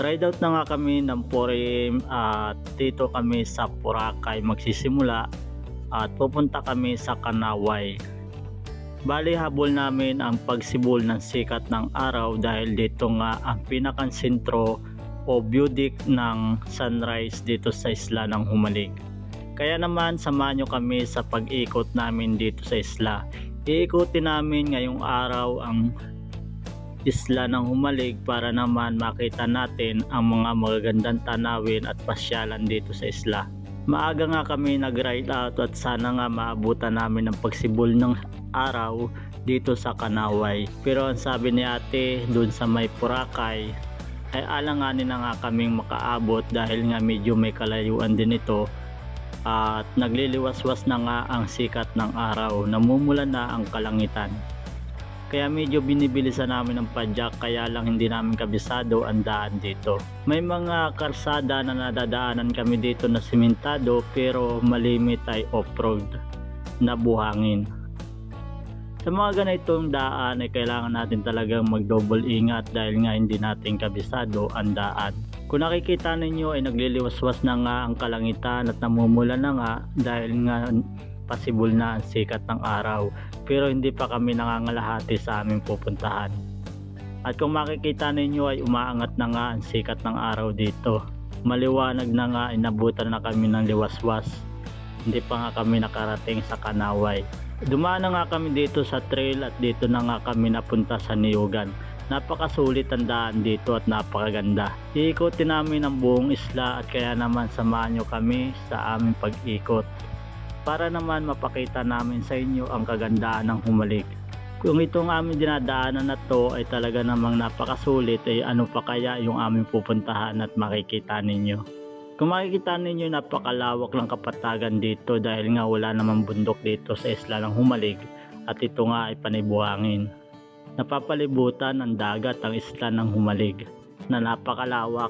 Ride out na nga kami ng Porim at dito kami sa Boracay magsisimula at pupunta kami sa Kanaway. Bali habol namin ang pagsibol ng sikat ng araw dahil dito nga ang pinakang sentro o beauty ng sunrise dito sa isla ng Humalig. Kaya naman samahan nyo kami sa pag-ikot namin dito sa isla. Iikutin namin ngayong araw ang isla ng Humalig para naman makita natin ang mga magagandang tanawin at pasyalan dito sa isla. Maaga nga kami nag-ride out at sana nga maabutan namin ang pagsibol ng araw dito sa Kanaway. Pero ang sabi ni ate dun sa may Boracay ay alanganin na nga kaming makaabot dahil nga medyo may kalayuan din ito at nagliliwas-was na nga ang sikat ng araw namumula na ang kalangitan kaya medyo binibilisan namin ng padyak kaya lang hindi namin kabisado ang daan dito may mga karsada na nadadaanan kami dito na simentado pero malimit ay off-road na buhangin sa mga ganitong daan ay kailangan natin talagang mag-double ingat dahil nga hindi natin kabisado ang daan. Kung nakikita ninyo ay nagliliwaswas na nga ang kalangitan at namumula na nga dahil nga pasibol na ang sikat ng araw pero hindi pa kami nangangalahati sa aming pupuntahan. At kung makikita ninyo ay umaangat na nga ang sikat ng araw dito. Maliwanag na nga inabutan na kami ng liwaswas. Hindi pa nga kami nakarating sa Kanaway. Dumaan na nga kami dito sa trail at dito na nga kami napunta sa Niyugan. Napakasulit ang daan dito at napakaganda. Iikutin namin ang buong isla at kaya naman samahan nyo kami sa aming pag-ikot. Para naman mapakita namin sa inyo ang kagandaan ng humalik. Kung itong aming dinadaanan na to ay talaga namang napakasulit ay ano pa kaya yung aming pupuntahan at makikita ninyo. Kung makikita ninyo napakalawak ng kapatagan dito dahil nga wala namang bundok dito sa isla ng Humalig at ito nga ay panibuhangin. Napapalibutan ng dagat ang isla ng Humalig na napakalawak.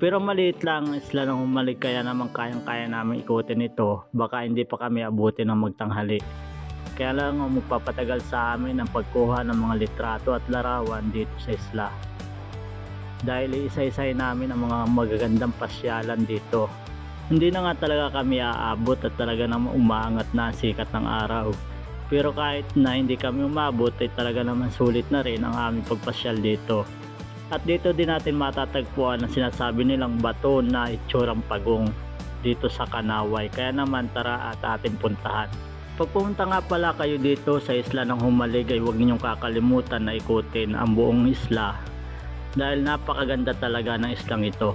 Pero maliit lang ang isla ng Humalig kaya naman kayang-kaya namin ikutin ito baka hindi pa kami abutin ng magtanghali. Kaya lang ang magpapatagal sa amin ang pagkuha ng mga litrato at larawan dito sa isla dahil isa-isay namin ang mga magagandang pasyalan dito. Hindi na nga talaga kami aabot at talaga namang umaangat na sikat ng araw. Pero kahit na hindi kami umabot ay talaga naman sulit na rin ang aming pagpasyal dito. At dito din natin matatagpuan ang sinasabi nilang bato na itsurang pagong dito sa Kanaway. Kaya naman tara at ating puntahan. Pag pumunta nga pala kayo dito sa isla ng Humalig ay huwag ninyong kakalimutan na ikutin ang buong isla dahil napakaganda talaga ng islang ito.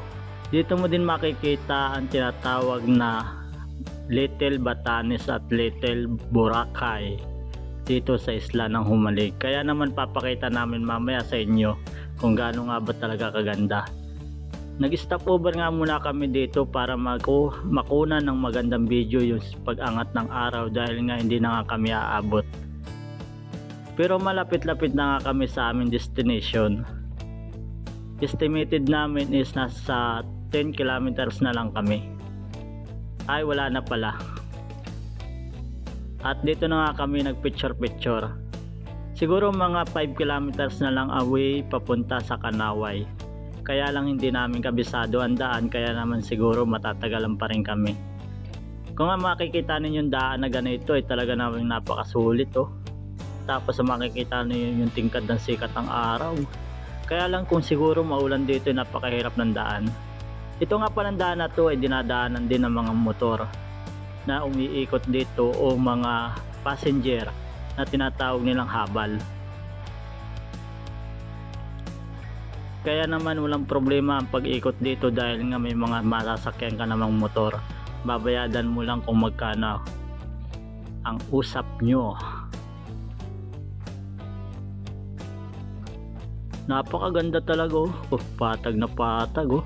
Dito mo din makikita ang tinatawag na Little Batanes at Little Boracay dito sa isla ng Humalig. Kaya naman papakita namin mamaya sa inyo kung gaano nga ba talaga kaganda. Nag-stop over nga muna kami dito para maku makuna ng magandang video yung pag-angat ng araw dahil nga hindi na nga kami aabot. Pero malapit-lapit na nga kami sa aming destination estimated namin is nasa 10 kilometers na lang kami ay wala na pala at dito na nga kami nag picture picture siguro mga 5 kilometers na lang away papunta sa Kanaway. Kaya lang hindi namin kabisado ang daan kaya naman siguro matatagalan pa rin kami. Kung nga makikita ninyo yung daan na ganito ay talaga namin napakasulit oh. Tapos makikita ninyo yung tingkad ng sikat ng araw. Kaya lang kung siguro maulan dito napakahirap ng daan. Ito nga palang daan na to ay dinadaanan din ng mga motor na umiikot dito o mga passenger na tinatawag nilang habal. Kaya naman walang problema ang pag-ikot dito dahil nga may mga masasakyan ka namang motor. Babayadan mo lang kung magkano ang usap nyo. napakaganda talaga oh. oh patag na patag oh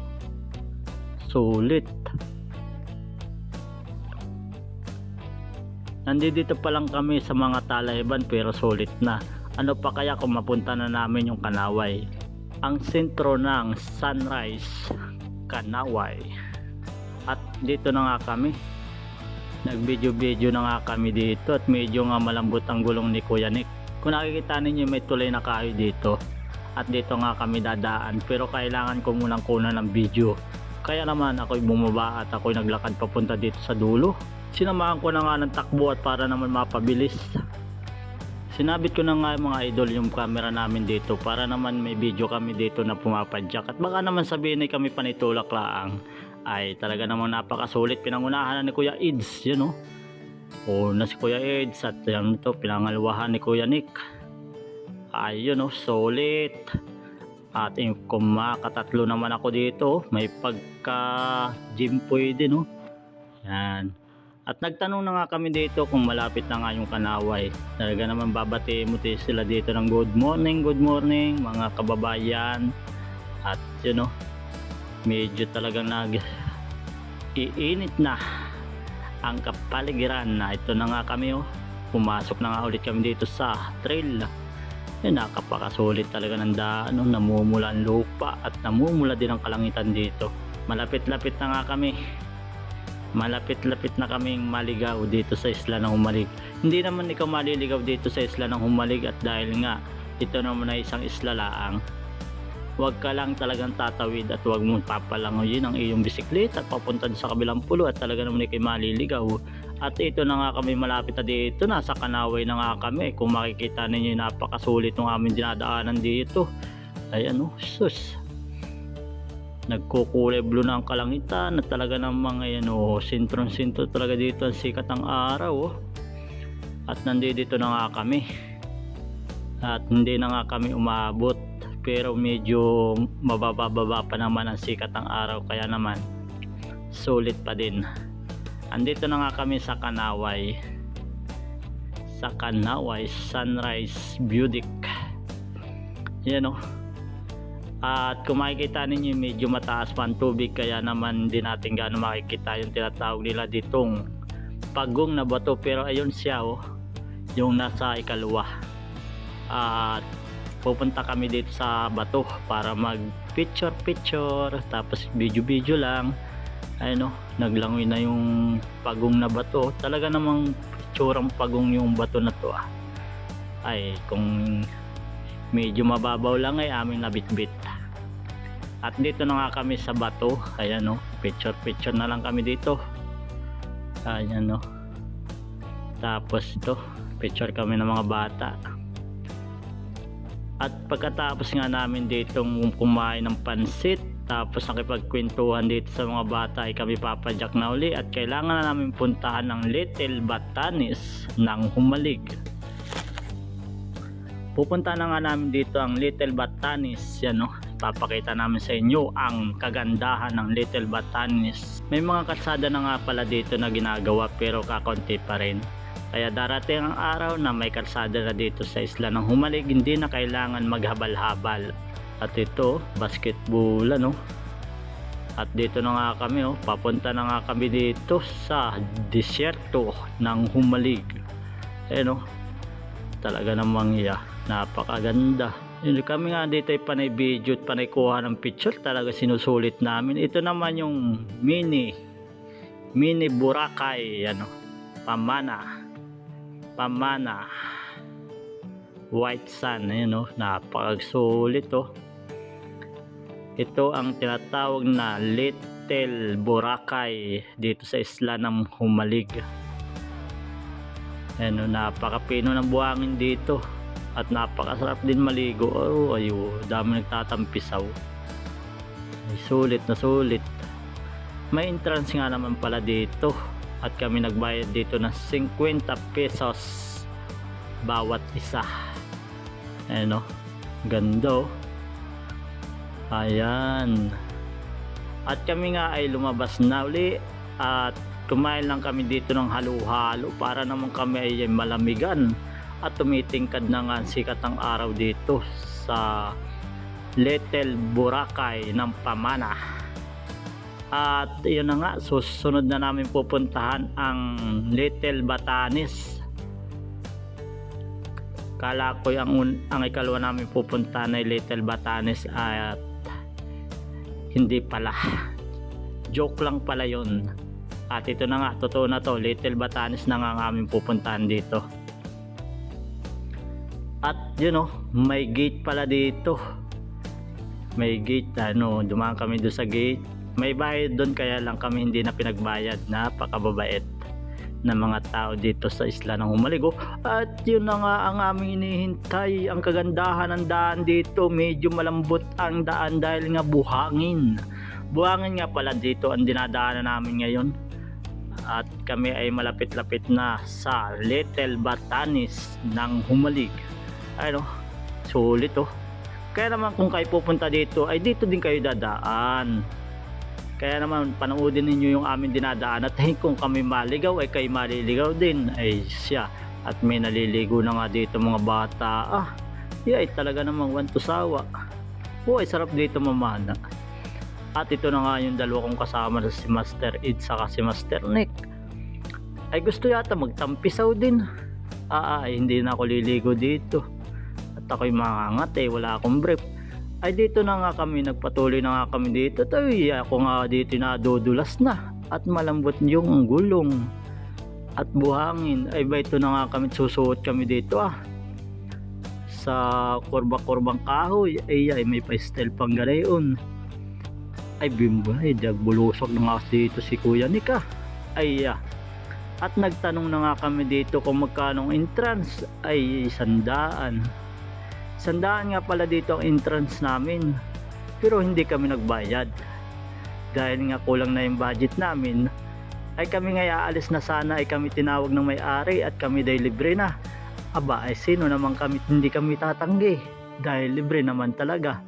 sulit nandito pa lang kami sa mga talayban pero sulit na. Ano pa kaya kung mapunta na namin yung Kanaway? Ang sentro ng sunrise Kanaway. At dito na nga kami. Nag video video na nga kami dito at medyo nga malambot ang gulong ni Kuya Nick. Kung nakikita ninyo may tulay na kayo dito. At dito nga kami dadaan. Pero kailangan ko munang kunan ng video. Kaya naman ako'y bumaba at ako'y naglakad papunta dito sa dulo sinamahan ko na nga ng takbo at para naman mapabilis. Sinabit ko na nga mga idol yung camera namin dito para naman may video kami dito na pumapadyak. At baka naman sabihin ay kami panitulak laang ay talaga namang napakasulit. Pinangunahan na ni Kuya Ids yun o o na si Kuya Ids at yan ito pinangalwahan ni Kuya Nick. Ayun o sulit. At yung kumakatatlo naman ako dito may pagka gym pwede no? Yan at nagtanong na nga kami dito kung malapit na nga yung kanaway. Talaga naman babati mo sila dito ng good morning, good morning mga kababayan. At yun know, medyo talagang nag iinit na ang kapaligiran na ito na nga kami oh. Pumasok na nga ulit kami dito sa trail. Yan nakapakasulit talaga ng daan, no? namumula ang lupa at namumula din ang kalangitan dito. Malapit-lapit na nga kami malapit-lapit na kaming maligaw dito sa isla ng Humalig. Hindi naman ikaw maliligaw dito sa isla ng Humalig at dahil nga ito naman ay isang isla laang. Huwag ka lang talagang tatawid at huwag mong papalangoyin ang iyong bisikleta at papunta sa kabilang pulo at talaga naman ikaw maliligaw. At ito na nga kami malapit na dito, nasa Kanaway na nga kami. Kung makikita ninyo napakasulit ng aming dinadaanan dito. Ayan oh, sus nagkukulay blue na ang kalangitan at talaga namang ayan oh, sintron sintro talaga dito ang sikat ng araw oh. at nandito na nga kami. At hindi na nga kami umabot pero medyo mabababa pa naman ang sikat ng araw kaya naman sulit pa din. Andito na nga kami sa Kanaway. Sa Kanaway Sunrise Beauty yan oh at kung makikita ninyo medyo mataas pa ang tubig kaya naman hindi natin gaano makikita yung tinatawag nila ditong pagong na bato. Pero ayun siya oh, yung nasa ikalwa. At pupunta kami dito sa bato para mag picture picture tapos video video lang. Ayun oh, naglangoy na yung pagong na bato. Talaga namang picturang pagong yung bato na to ah. ay kung medyo mababaw lang ay aming nabitbit. At dito na nga kami sa bato. Ayan no picture picture na lang kami dito. Ayan no tapos ito picture kami ng mga bata. At pagkatapos nga namin dito kumain ng pansit tapos nakipagkwentuhan dito sa mga bata ay kami papadyak na uli. At kailangan na namin puntahan ng Little Batanes ng Humalig pupunta na nga namin dito ang Little Batanes yan no? Papakita namin sa inyo ang kagandahan ng Little Batanes. May mga kalsada na nga pala dito na ginagawa pero kakonti pa rin. Kaya darating ang araw na may kalsada na dito sa isla ng Humalig hindi na kailangan maghabal-habal. At ito basketball ano? At dito na nga kami oh, papunta na nga kami dito sa disyerto ng Humalig eh no talaga namang iya napakaganda. Yun, kami nga dito ay panay video at panay kuha ng picture. Talaga sinusulit namin. Ito naman yung mini mini Boracay ano pamana pamana white sun. Ayun no napakasulit oh. Ito ang tinatawag na Little Boracay dito sa isla ng Humalig. Ano napakapino ng buhangin dito at napakasarap din maligo. Oh ayo dami nagtatampisaw. Ay, sulit na sulit. May entrance nga naman pala dito. At kami nagbayad dito ng 50 pesos bawat isa. Ano ganda oh. Ayan. At kami nga ay lumabas na uli. At kumain lang kami dito ng halo-halo para naman kami ay malamigan at tumitingkad na nga sikat ng araw dito sa Little Boracay ng Pamana. At yun na nga susunod na namin pupuntahan ang Little Batanes. Kala ko ang, ang ikalwa namin pupuntahan ay Little Batanes at hindi pala. Joke lang pala yun. At ito na nga, totoo na to, Little Batanes na nga aming pupuntahan dito. At yun know, may gate pala dito. may gate ano dumaan kami doon sa gate. May bayad doon kaya lang kami hindi na pinagbayad. Napakababait ng mga tao dito sa isla ng Humaligo. At yun na nga ang aming inihintay ang kagandahan ng daan dito medyo malambot ang daan dahil nga buhangin. Buhangin nga pala dito ang dinadaanan namin ngayon. At kami ay malapit-lapit na sa Little Batanes ng Humalig ano? Sulit oh. Kaya naman kung kayo pupunta dito ay dito din kayo dadaan. Kaya naman panoodin ninyo yung aming dinadaan. At kung kami maligaw ay kayo maliligaw din. Ay siya. At may naliligo na nga dito mga bata. Ah yeah, talaga namang want to sawa oh ay sarap dito mamana at ito na nga yung dalawa kong kasama na si Master Ed saka si Master Nick. Ay gusto yata magtampisaw din. Ah, ay hindi na ako liligo dito ako'y mangangat eh wala akong brief. Ay dito na nga kami nagpatuloy na nga kami dito. Tayo ako nga dito nadudulas na at malambot yung gulong at buhangin. Ay ba ito na nga kami susuot kami dito ah. Sa kurba-kurbang kahoy. Ay ay may pastel pang ganayon ay bimba ay dagbulusok na nga dito si kuya Nika ay ah. at nagtanong na nga kami dito kung magkano entrance. Ay sandaan Sandaan nga pala dito ang entrance namin. Pero hindi kami nagbayad. Dahil nga kulang na yung budget namin, ay kami nga aalis na sana ay kami tinawag ng may-ari at kami dahil libre na. Aba, ay sino naman kami hindi kami tatanggi dahil libre naman talaga.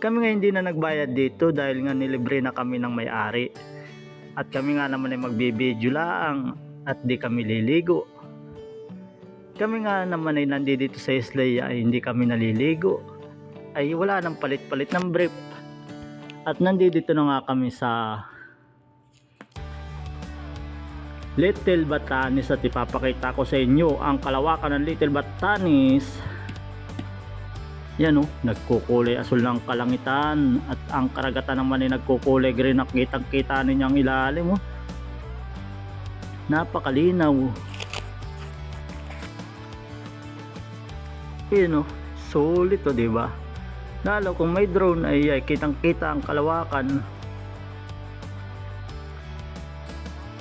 Kami nga hindi na nagbayad dito dahil nga nilibre na kami ng may-ari. At kami nga naman ay magbibidyo lang at di kami liligo kami nga naman ay nandito sa Islay ay hindi kami naliligo. Ay wala nang palit-palit ng brief. At nandito na nga kami sa Little Batanes at ipapakita ko sa inyo ang kalawakan ng Little Batanes. Yan o, nagkukulay asul ng kalangitan at ang karagatan naman ay nagkukulay green nakitang kita ninyo ang ilalim o napakalinaw yun o solid to diba lalo kung may drone ay, ay kitang kita ang kalawakan.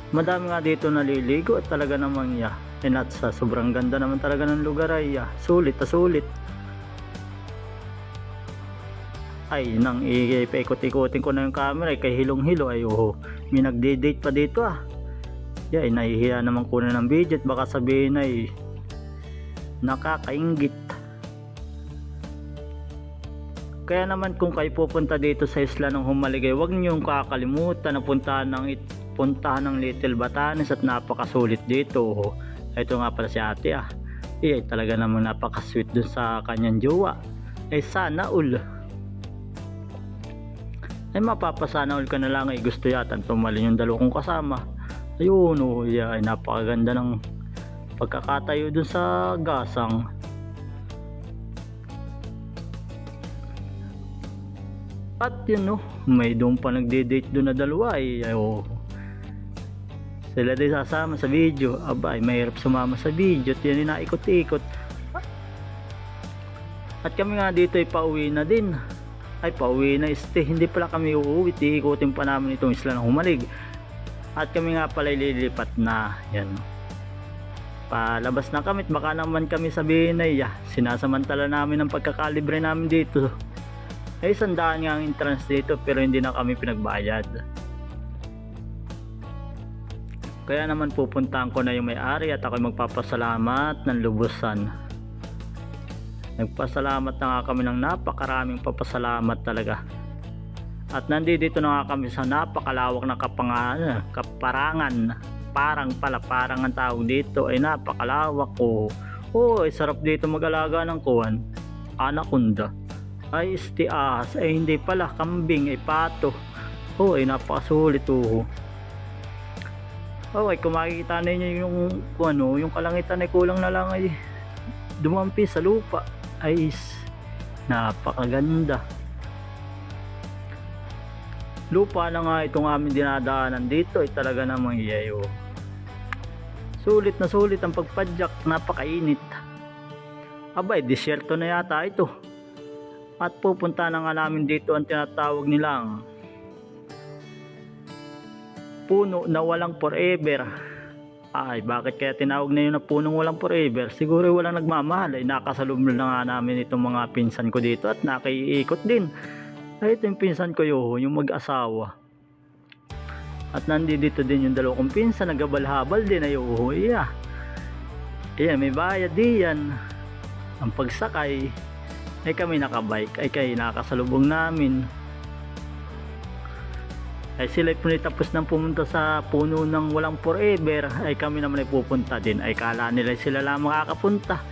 Madami nga dito naliligo at talaga namang ya and at sa sobrang ganda naman talaga ng lugar ay ya sulit na sulit. Ay nang ipaikot-ikotin ko na yung camera ay kay hilong hilo ay oh may nagde-date pa dito ah. Yeah, nahihiya naman kunin ng video baka sabihin ay nakakaingit kaya naman kung kayo pupunta dito sa isla ng Humaligay, huwag niyong kakalimutan na puntahan ng, puntahan ng Little Batanes at napakasulit dito. Ito nga pala si ate ah. Eh, talaga namang napakasweet dun sa kanyang jowa. Eh sana all. Ay mapapasana all ka na lang ay gusto yata tumalin yung dalawa kong kasama. Ayun oh, yeah, ay napakaganda ng pagkakatayo dun sa gasang. At yun no, may doon pa nagde-date doon na dalawa ay, oh. Sila din sasama sa video. Aba, ay mahirap sumama sa video at yan inaikot-ikot. At kami nga dito ay pauwi na din. Ay pauwi na este. Hindi pala kami uuwi. Iikutin pa namin itong isla ng humalig. At kami nga pala lilipat na. Yan. Palabas na kami. Baka naman kami sabihin na yeah, sinasamantala namin ang pagkakalibre namin dito ay sandaan nga ang entrance dito pero hindi na kami pinagbayad. Kaya naman pupuntahan ko na yung may-ari at ako magpapasalamat ng lubusan. Nagpasalamat na nga kami ng napakaraming papasalamat talaga. At nandito na nga kami sa napakalawak na kapangan, kaparangan. Parang pala parang ang tawag dito ay napakalawak. Ko oh, ay sarap dito mag-alaga ng kuwan. Anaconda ay istias. Ay hindi pala. Kambing ay pato. Oh ay napakasulit oh. Oh ay kung makikita ninyo yung ano yung kalangitan ay kulang na lang ay dumampi sa lupa. Ay napakaganda. Lupa na nga itong aming dinadaanan dito ay talaga namang yayo sulit na sulit ang pagpadyak. Napakainit. Abay disyerto na yata ito At pupunta na nga namin dito ang tinatawag nilang puno na walang forever. Ay, bakit kaya tinawag na yun na punong walang forever? Siguro walang nagmamahal. Ay, nakasalublo na nga namin itong mga pinsan ko dito at nakiikot din. Ay, ito yung pinsan ko yun, yung mag-asawa. At nandito din yung dalawa kong pinsan, nagabal-habal din ay oh, iya. Ayan, may bayad diyan. Ang pagsakay, ay kami nakabike, ay kayo nakasalubong namin. Ay sila po tapos nang pumunta sa puno ng walang forever, ay kami naman ay pupunta din. Ay kala nila sila lang makakapunta.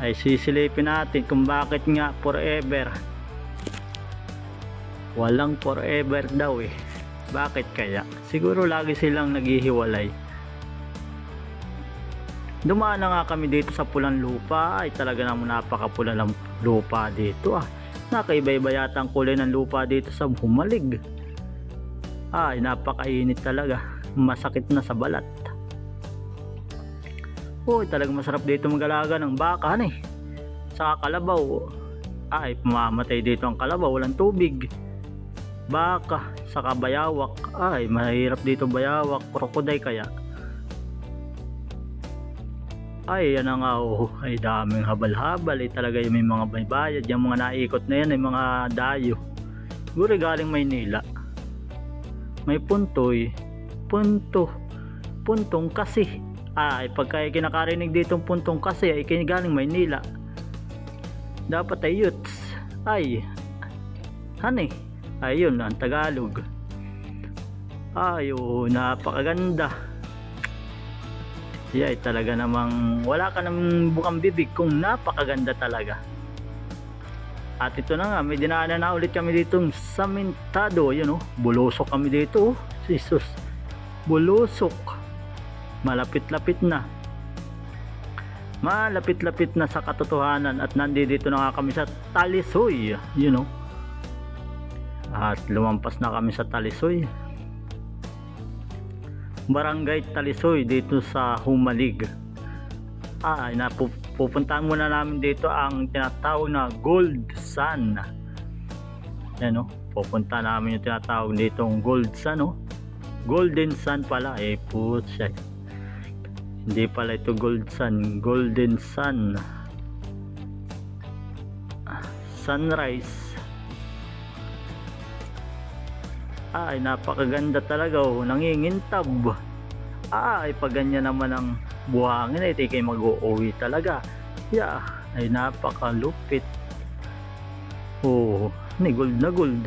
Ay sisilipin natin kung bakit nga forever. Walang forever daw eh. Bakit kaya? Siguro lagi silang naghihiwalay. Dumaan na nga kami dito sa pulang lupa. Ay talaga namang napakapula ng lupa dito ah. Nakaiba-iba yata ang kulay ng lupa dito sa humalig. Ay napakainit talaga. Masakit na sa balat. Uy talagang masarap dito magalaga ng baka eh. Sa kalabaw. Ay pumamatay dito ang kalabaw. Walang tubig. Baka. Saka bayawak. Ay mahirap dito bayawak. Krokoday kaya. Ay, yan nga oh. Ay, daming habal-habal. Ay, talaga yung may mga baybayad. Yung mga naikot na yan, ay mga dayo. Siguro galing Maynila. May puntoy. Punto. Puntong kasi. Ah, ay pagka kinakarinig ditong puntong kasi, ay galing Maynila. Dapat ay youths. Ay, hani. Ayun, ang Tagalog. Ay, oh, napakaganda. Yay, talaga namang wala ka namang bukang bibig kung napakaganda talaga. At ito na nga, may dinaanan na ulit kami ditong Samintado. Yun oh, bulusok kami dito oh. Jesus, bulusok. Malapit-lapit na. Malapit-lapit na sa katotohanan at nandito na nga kami sa Talisoy. You know. At lumampas na kami sa Talisoy. Barangay Talisoy dito sa Humalig. Ah, napupuntahan muna namin dito ang tinatawag na Gold Sun. Yan no, pupunta namin yung tinatawag ditong Gold Sun no. Golden Sun pala eh putya. Hindi pala ito Gold Sun, Golden Sun. Sunrise ay napakaganda talaga oh. Nangingintab. Ay pag ganyan naman ang buhangin ay di kayo mag-uuwi talaga. Yeah ay napakalupit. Oh ni gold na gold.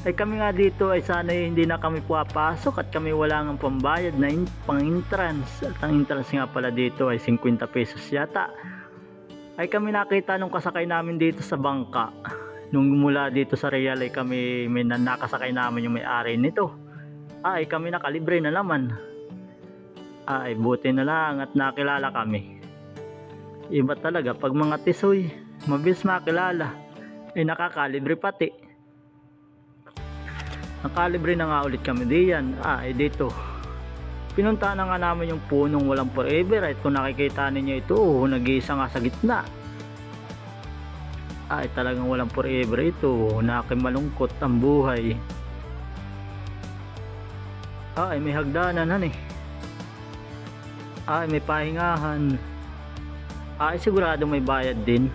Ay kami nga dito ay sana hindi na kami puwapasok at kami wala ng pambayad na in, pang entrance. At ang entrance nga pala dito ay 50 pesos yata. Ay kami nakita nung kasakay namin dito sa bangka nung mula dito sa Real ay kami may na- nakasakay namin yung may-ari nito. Ay kami nakalibre na naman. Ay buti na lang at nakilala kami. Iba talaga pag mga tisoy mabilis makilala. Ay nakakalibre pati. Nakalibre na nga ulit kami diyan. Ay dito. Pinunta na nga namin yung punong walang forever. At kung nakikita ninyo ito oh, nag-iisa nga sa gitna ay talagang walang forever ito. Nakimalungkot ang buhay. Ay may hagdanan han eh ay may pahingahan. Ay sigurado may bayad din.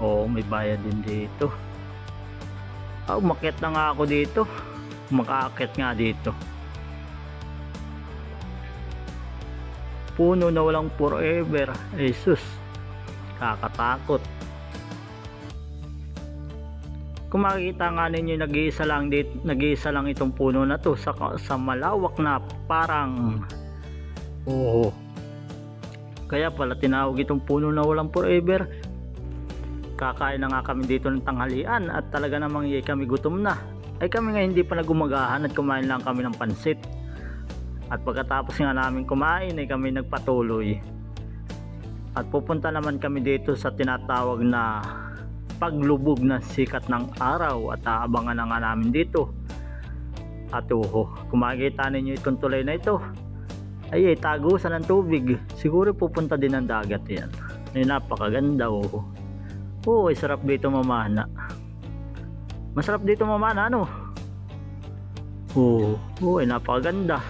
Oo may bayad din dito. Ah umakyat na nga ako dito. Makaakyat nga dito. Puno na walang forever. Jesus kakatakot kung makikita nga ninyo nag-iisa lang dit nag-iisa lang itong puno na to sa, sa malawak na parang oo. Kaya pala tinawag itong puno na walang forever. Kakain na nga kami dito ng tanghalian at talaga namang iya kami gutom na. Ay kami nga hindi pa nagumagahan at kumain lang kami ng pansit. At pagkatapos nga namin kumain ay kami nagpatuloy. At pupunta naman kami dito sa tinatawag na paglubog ng sikat ng araw at aabangan na nga namin dito at uho kung makikita ninyo itong tulay na ito ay, ay tagusan ng tubig siguro pupunta din ng dagat yan ay napakaganda uho Oo, ay sarap dito mamana. Masarap dito mamana, ano? Oo, oo, ay napakaganda.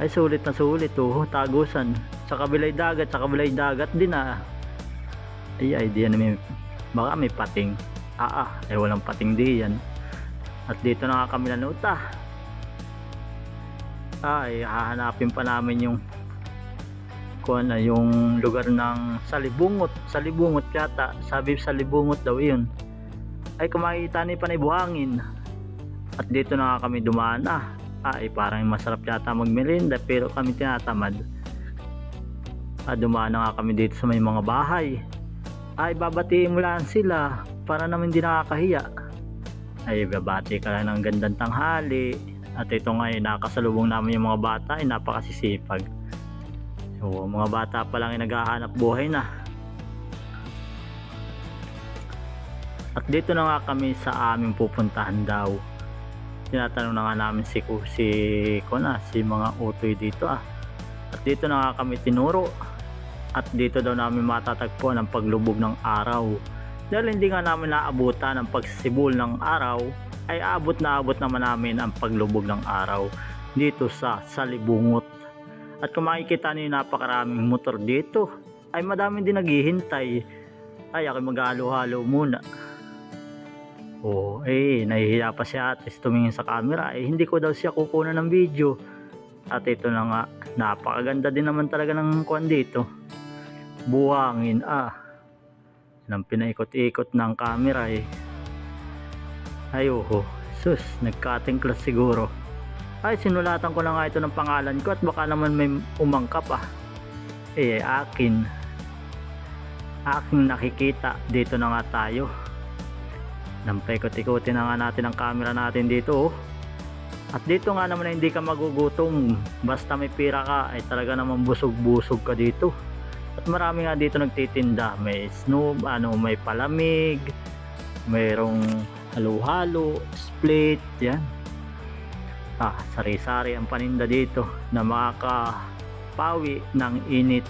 Ay sulit na sulit, oh, tagusan. Sa kabilay dagat, sa kabilay dagat din ah. Ay, di yan may, baka may pating. Ah, ah, ay walang pating di yan. At dito na nga kami nanuta. Ay, hahanapin pa namin yung kuan na yung lugar ng Salibungot. Salibungot yata. Sabi Salibungot daw yun. Ay kumakita ni Panay Buhangin. At dito na nga kami dumaan. Ah, ay parang masarap yata magmerienda pero kami tinatamad. Ah, dumaan na nga kami dito sa may mga bahay. Ay babatiin mo lang sila para naman hindi nakakahiya. Ay babati ka lang ng gandang tanghali. At ito nga ay nakasalubong namin yung mga bata ay napakasisipag. So, mga bata pa lang ay naghahanap buhay na. At dito na nga kami sa aming pupuntahan daw. Tinatanong na nga namin si si ko na, si mga utoy dito ah. At dito na nga kami tinuro. At dito daw namin matatagpuan ang paglubog ng araw. Dahil hindi nga namin naabutan ang pagsibol ng araw, ay abot na abot naman namin ang paglubog ng araw dito sa Salibungot. At kung makikita niyo napakaraming motor dito, ay madami din naghihintay. Ay, ako mag-halo-halo muna. Oo, eh, nahihiya pa si ate tumingin sa camera. Eh, hindi ko daw siya kukunan ng video. At ito na nga, napakaganda din naman talaga ng kwan dito. Buhangin, ah. Nang pinaikot-ikot ng camera eh. Ay, oho. Sus, nagcutting class siguro. Ay, sinulatan ko na nga ito ng pangalan ko at baka naman may umangkap ah. Eh, akin. Aking nakikita. Dito na nga tayo. Nampekot-ikotin na nga natin ang camera natin dito oh. At dito nga naman ay hindi ka magugutom. Basta may pira ka ay talaga naman busog-busog ka dito. At marami nga dito nagtitinda. May snow, ano, may palamig, mayroong halo-halo, split, yan. Ah, sari-sari ang paninda dito na makakapawi ng init.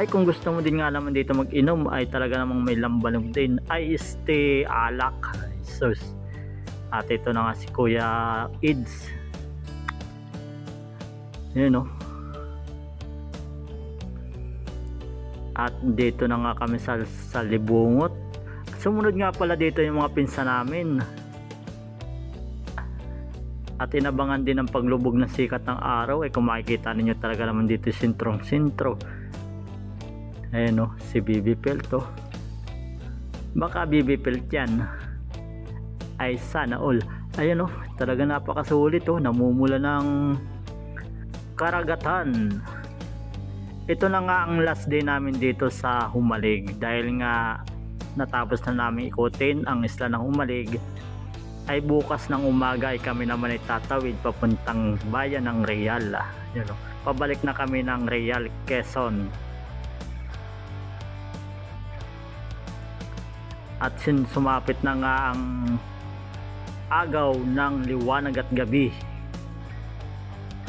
Ay kung gusto mo din nga naman dito mag-inom ay talaga namang may lambanog din. Ay este alak. Sus. At ito na nga si Kuya Ids. Yun oh. At dito na nga kami sa, sa Libungot. Sumunod nga pala dito yung mga pinsa namin. At inabangan din ang paglubog ng sikat ng araw. Eh kung makikita ninyo talaga naman dito sintrong sintro. Ayan o, si BB Pelt oh. Baka BB Pelt yan. Ay sana all. Ayan oh, talaga napakasulit oh. Namumula ng karagatan. Ito na nga ang last day namin dito sa Humalig dahil nga natapos na namin ikutin ang isla ng Humalig ay bukas ng umaga ay kami naman ay tatawid papuntang bayan ng Real. Yun, oh. Pabalik na kami ng Real, Quezon. At sin sumapit na nga ang agaw ng liwanag at gabi.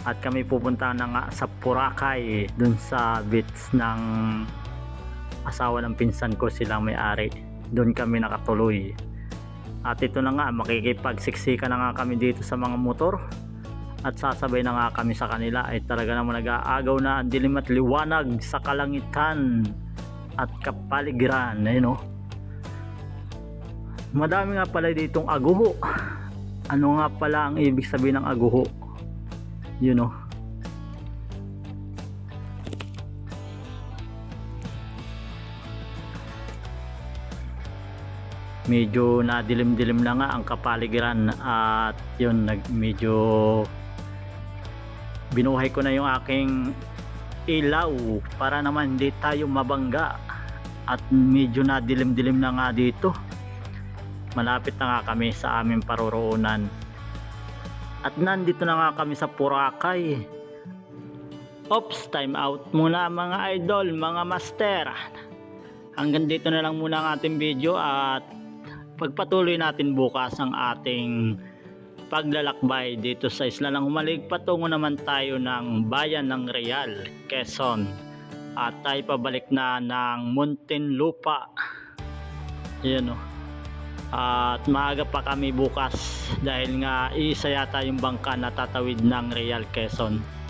At kami pupunta na nga sa Boracay dun sa beach ng asawa ng pinsan ko silang may-ari. Doon kami nakatuloy. At ito na nga, makikipagsiksika na nga kami dito sa mga motor. At sasabay na nga kami sa kanila ay talaga naman nag-aagaw na ang dilim at liwanag sa kalangitan at kapaligiran. Ayun oh. Madami nga pala ditong aguho. Ano nga pala ang ibig sabihin ng aguho? Yun oh. medyo nadilim-dilim na nga ang kapaligiran at yun nag medyo binuhay ko na yung aking ilaw para naman hindi tayo mabangga at medyo nadilim-dilim na nga dito malapit na nga kami sa aming paroroonan at nandito na nga kami sa Boracay Ops, time out muna mga idol, mga master hanggang dito na lang muna ang ating video at pagpatuloy natin bukas ang ating paglalakbay dito sa isla ng Humalig patungo naman tayo ng bayan ng Real, Quezon. at tayo pabalik na ng Muntinlupa. Yun o. At maaga pa kami bukas dahil nga isa yata yung bangka na tatawid ng Real Quezon.